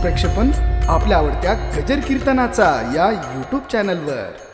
प्रक्षेपण आपल्या आवडत्या गजर कीर्तनाचा या यूट्यूब चॅनलवर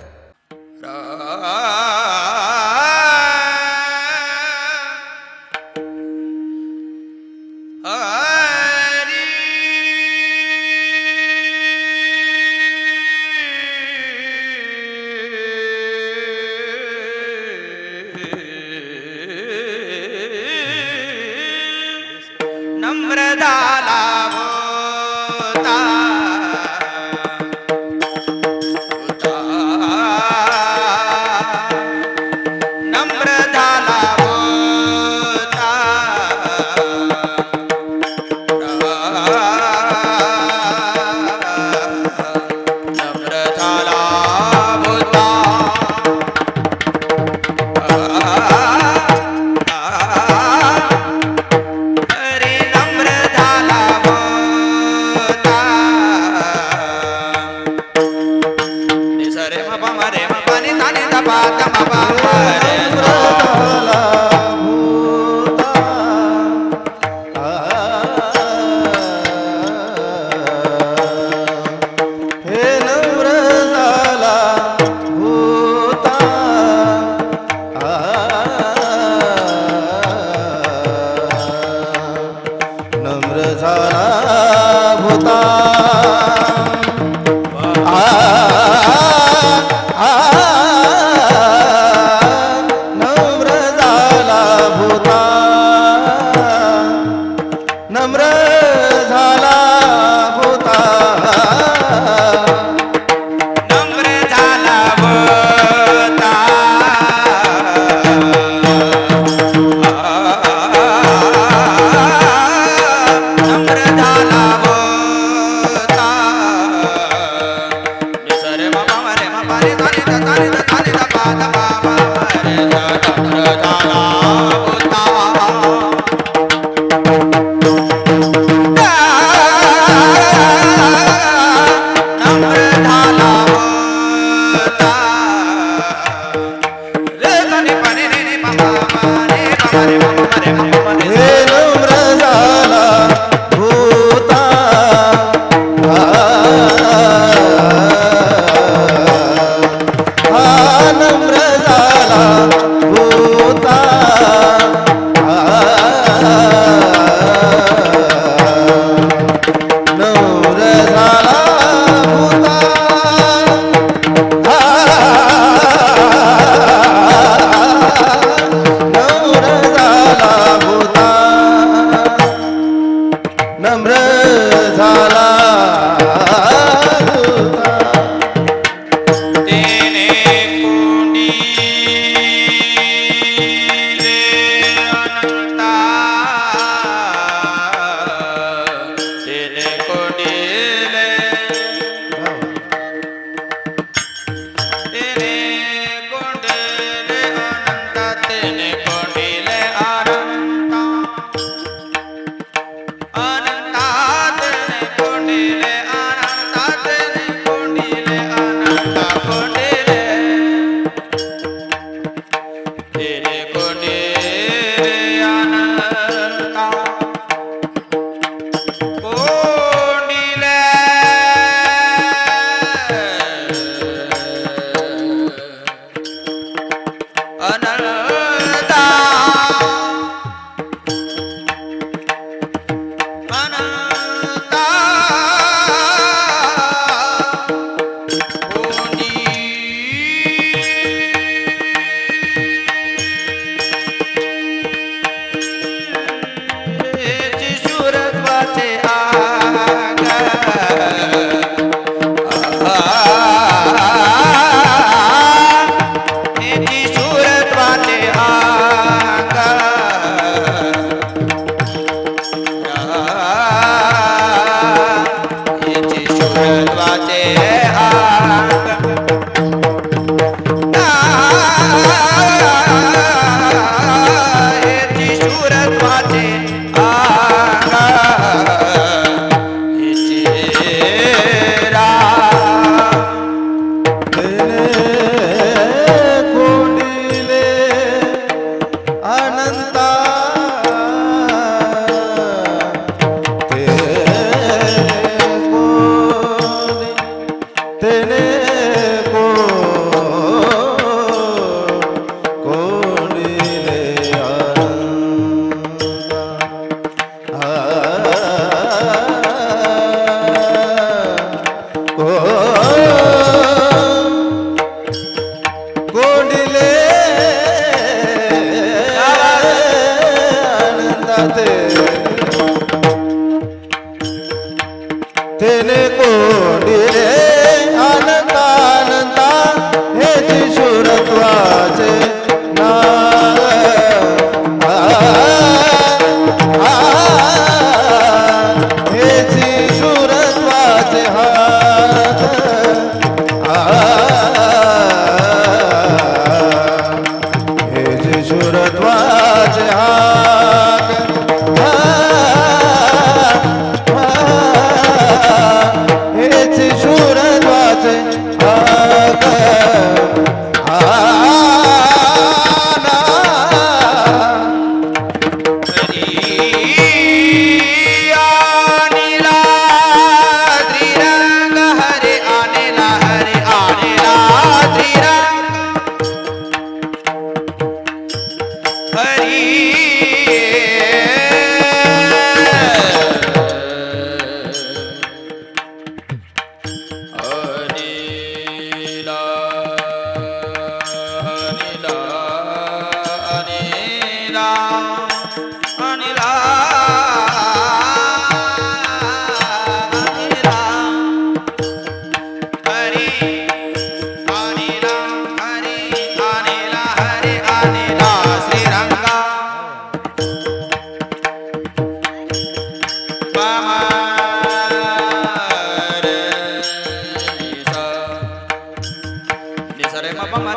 আমরা बाज हा sare ma pa ma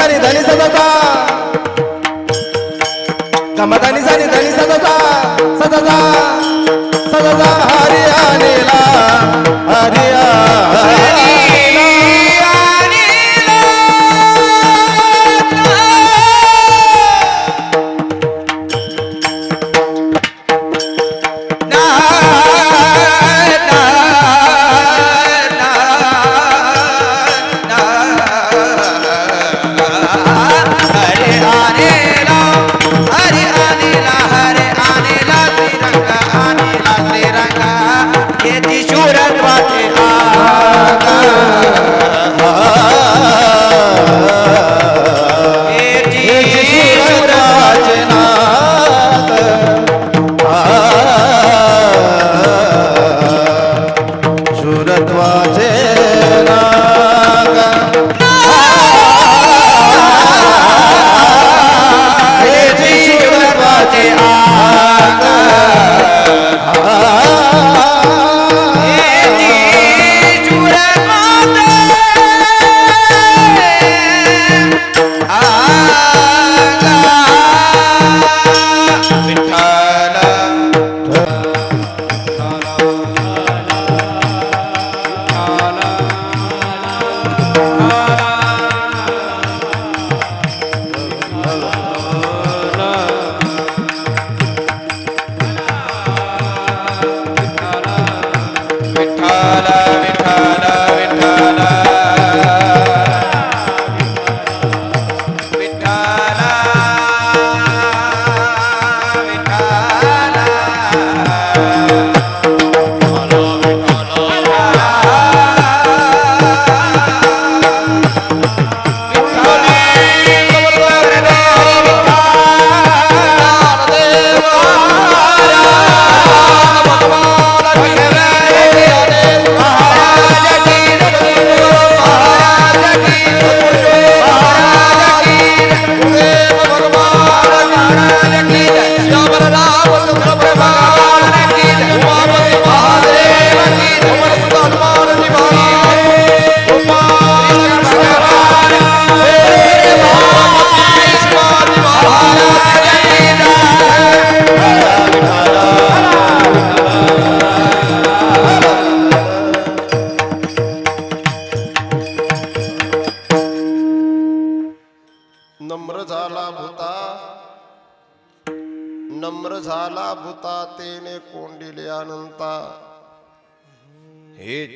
धनी धनी सदाचा गमधानी सारी धनी सदाचा सदाचा सदाचा हरियाणेला हरिया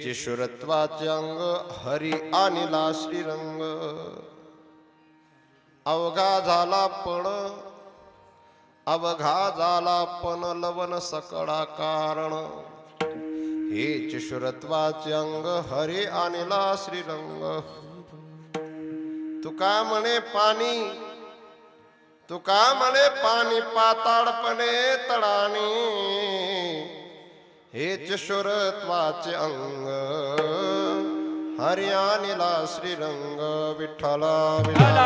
हेच अंग हरी आणिला श्रीरंग. अवघा झाला पण अवघा झाला पण लवण सकळा कारण. हे चिशुरत्वाचे अंग हरी आणिला श्रीरंग. तुका म्हणे पाणी तुका म्हणे पाणी पाताळपणे तडाणी. हेच शुरत्वाचे अंग हरियाणीला श्रीरंग विठ्ठला विठ्ठला.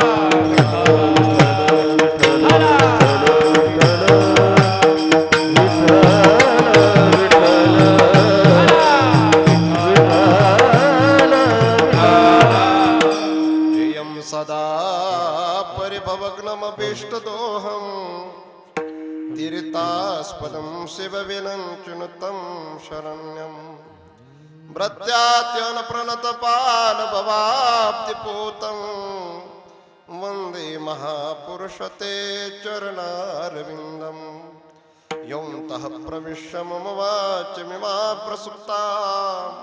પ્રત્યાત્યન પ્રણતપાન ભવાપ્તિ પૂતમ વંદે મહાપુરુષતે ચરણારવિંદમ યૌંત પ્રવિશ્ય મમ વાચમિમા પ્રસુપ્તા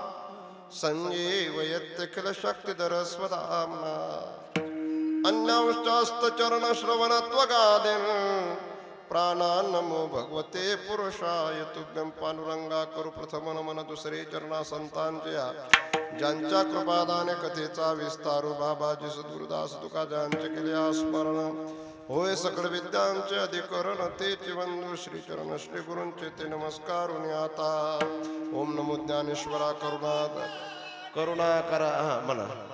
સંજીવયત્યખિલશક્તિધરસ્વધામ્ના અન્યંશ્ચસ્તચરણશ્રવણત્વગાદિન प्राणान्नमो भगवते पुरुषाय तुभ्यं पानुरंगा करू प्रथम नमन दुसरे चरणा संतांच्या ज्यांच्या कृपादाने कथेचा विस्तारू बाबाजी सद्गुरुदास तुका ज्यांचे केले स्मरण होय सकळ विद्यांचे अधिकरण ते चिवंधू श्री चरण श्री गुरूंचे ते नमस्कार आता। ओम नमो ज्ञानेश्वरा करुणा करुणा करा म्हणा।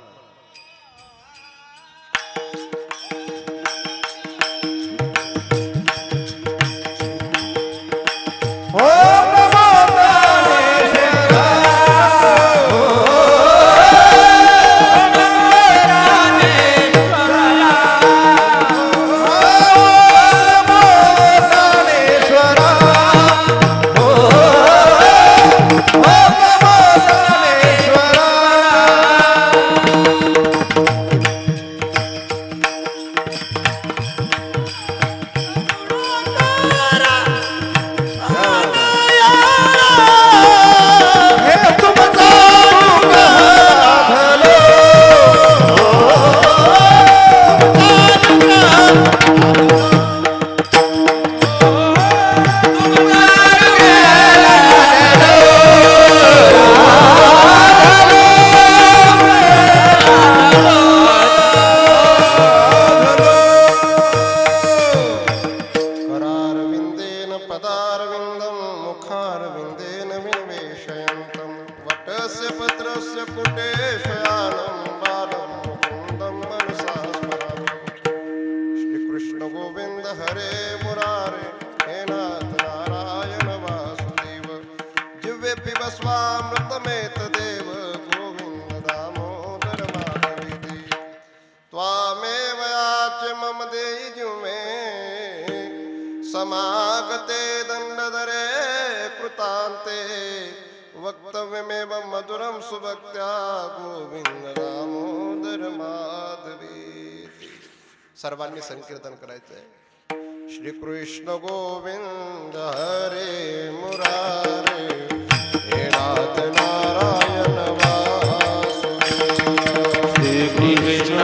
વીરસ્ય પુત્રસ્ય કુટેશયાનમ મુકુંદમ મનસાસ્મરામ શ્રી કૃષ્ણ ગોવિંદ હરે મુરારે હે નાથ નારાયણ વાસુદેવ જીવે પીવ સ્વામૃતમેત દેવ ગોવિંદ દામોદર માધવિધિ ત્વામેવ યાચ મમ દેજુમે સમાગતે દંડધરે કૃતાંતે वक्तव्यमेव मधुरं सुभक्त्या गोविंद दामोदर माधवी। सर्वांनी संकीर्तन करायचंय। श्रीकृष्ण गोविंद हरे मुरारे हे नाथ नारायण वासुदेव। कृष्ण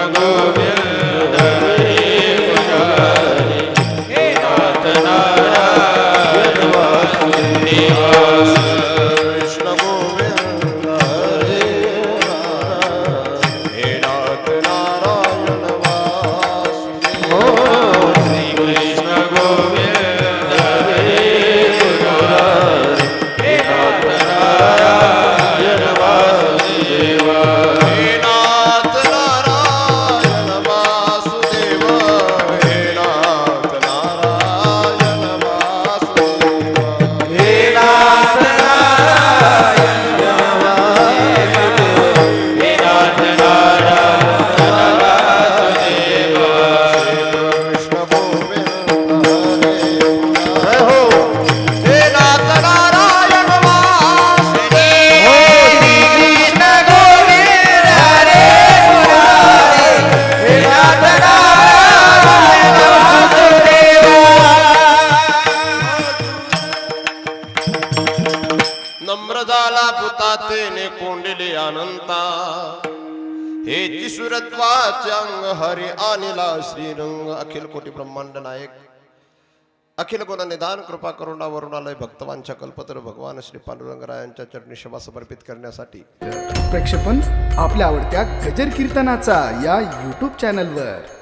चिसुरत्वाचे हरी आणिला श्रीरंग. अखिल कोटी ब्रह्मांड नायक. अखिल गुण निदान कृपा करुणा वरुणालय भक्तवांच्या कल्पतर भगवान श्री पांडुरंगरायांच्या चरणी सेवा समर्पित करण्यासाठी. प्रेक्षपण आपल्या आवडत्या गजर कीर्तनाचा या यूट्यूब चॅनलवर